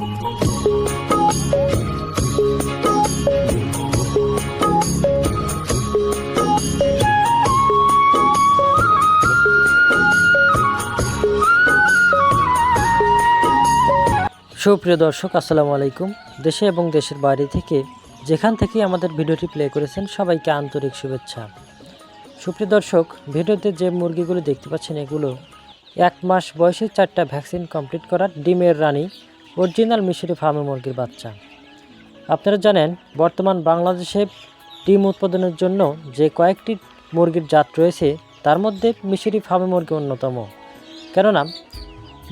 সুপ্রিয় দর্শক, আসসালামু আলাইকুম। দেশে এবং দেশের বাইরে থেকে যেখান থেকে আমাদের ভিডিওটি প্লে করেছেন, সবাইকে আন্তরিক শুভেচ্ছা। সুপ্রিয় দর্শক, ভিডিওতে যে মুরগিগুলো দেখতে পাচ্ছেন, এগুলো এক মাস বয়সে চারটা ভ্যাকসিন কমপ্লিট করা ডিমের রানী। অরিজিনাল মিশরি ফার্মে মুরগির বাচ্চা। আপনারা জানেন, বর্তমান বাংলাদেশে ডিম উৎপাদনের জন্য যে কয়েকটি মুরগির জাত রয়েছে, তার মধ্যে মিশরি ফার্মে মুরগি অন্যতম। কেননা,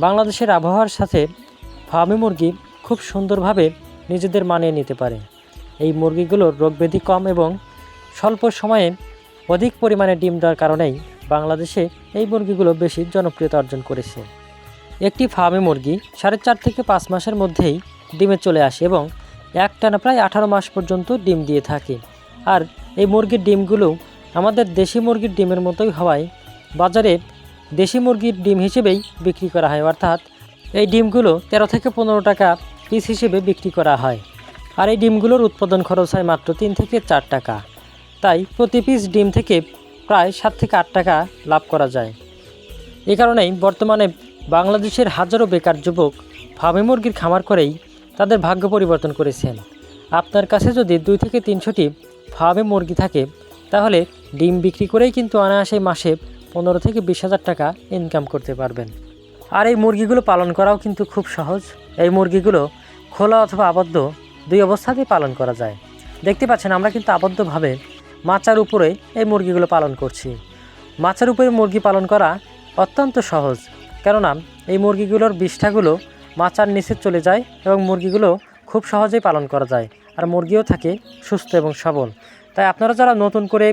বাংলাদেশের আবহাওয়ার সাথে ফার্মি মুরগি খুব সুন্দরভাবে নিজেদের মানিয়ে নিতে পারে। এই মুরগিগুলোর রোগব্যাধি কম এবং স্বল্প সময়ে অধিক পরিমাণে ডিম দেওয়ার কারণেই বাংলাদেশে এই মুরগিগুলো বেশি জনপ্রিয়তা অর্জন করেছে। একটি ফার্মে মুরগি সাড়ে চার থেকে পাঁচ মাসের মধ্যেই ডিমে চলে আসে এবং একটানা প্রায় আঠারো মাস পর্যন্ত ডিম দিয়ে থাকে। আর এই মুরগির ডিমগুলো আমাদের দেশি মুরগির ডিমের মতোই হওয়ায় বাজারে দেশি মুরগির ডিম হিসেবেই বিক্রি করা হয়। অর্থাৎ এই ডিমগুলো তেরো থেকে পনেরো টাকা পিস হিসেবে বিক্রি করা হয়। আর এই ডিমগুলোর উৎপাদন খরচ হয় মাত্র তিন থেকে চার টাকা। তাই প্রতি পিস ডিম থেকে প্রায় সাত থেকে আট টাকা লাভ করা যায়। এ কারণেই বর্তমানে বাংলাদেশের হাজারো বেকার যুবক ফার্মে মুরগির খামার করেই তাদের ভাগ্য পরিবর্তন করেছেন। আপনার কাছে যদি দুই থেকে তিনশোটি ফার্মে মুরগি থাকে, তাহলে ডিম বিক্রি করেই কিন্তু অনায়াসে মাসে পনেরো থেকে বিশ হাজার টাকা ইনকাম করতে পারবেন। আর এই মুরগিগুলো পালন করাও কিন্তু খুব সহজ। এই মুরগিগুলো খোলা অথবা আবদ্ধ দুই অবস্থাতেই পালন করা যায়। দেখতে পাচ্ছেন, আমরা কিন্তু আবদ্ধভাবে মাচার উপরে এই মুরগিগুলো পালন করছি। মাচার উপরে মুরগি পালন করা অত্যন্ত সহজ। কেননা এই মুরগিগুলোর বিষ্ঠাগুলো মাচার নিচে চলে যায় এবং মুরগিগুলো খুব সহজেই পালন করা যায় আর মুরগিও থাকে সুস্থ এবং সবল। তাই আপনারা যারা নতুন করে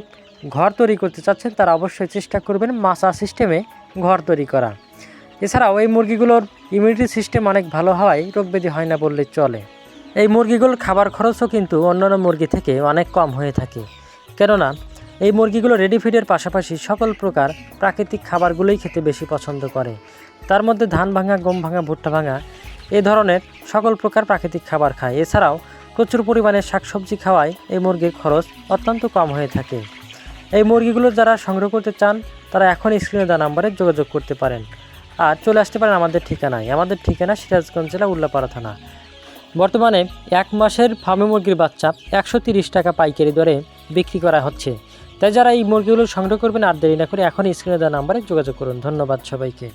ঘর তৈরি করতে চাচ্ছেন, তারা অবশ্যই চেষ্টা করবেন মাচা সিস্টেমে ঘর তৈরি করা। এছাড়াও এই মুরগিগুলোর ইমিউনিটি সিস্টেম অনেক ভালো হওয়ায় রোগব্যাধি হয় না বললে চলে। এই মুরগিগুলোর খাবার খরচও কিন্তু অন্যান্য মুরগি থেকে অনেক কম হয়ে থাকে। কেননা এই মুরগিগুলো রেডি ফিডের পাশাপাশি সকল প্রকার প্রাকৃতিক খাবারগুলোই খেতে বেশি পছন্দ করে। তার মধ্যে ধান ভাঙা, গম ভাঙা, ভুট্টা ভাঙা এ ধরনের সকল প্রকার প্রাকৃতিক খাবার খায়। এছাড়াও প্রচুর পরিমাণে শাকসবজি খাওয়ায় এই মুরগির খরচ অত্যন্ত কম হয়ে থাকে। এই মুরগিগুলো যারা সংগ্রহ করতে চান, তারা এখন স্ক্রিনে দেওয়া নাম্বারে যোগাযোগ করতে পারেন। আর চলে আসতে পারেন আমাদের ঠিকানায়। আমাদের ঠিকানা সিরাজগঞ্জ জেলা উল্লাপাড়া থানা। বর্তমানে এক মাসের ফার্মে মুরগির বাচ্চা একশো টাকা পাইকারি দরে বিক্রি করা হচ্ছে। তাই যারা এই মুরগিগুলো সংগ্রহ করবেন আর দেরি না করে এখন স্ক্রিনে দেওয়া নাম্বারে যোগাযোগ করুন। ধন্যবাদ সবাইকে।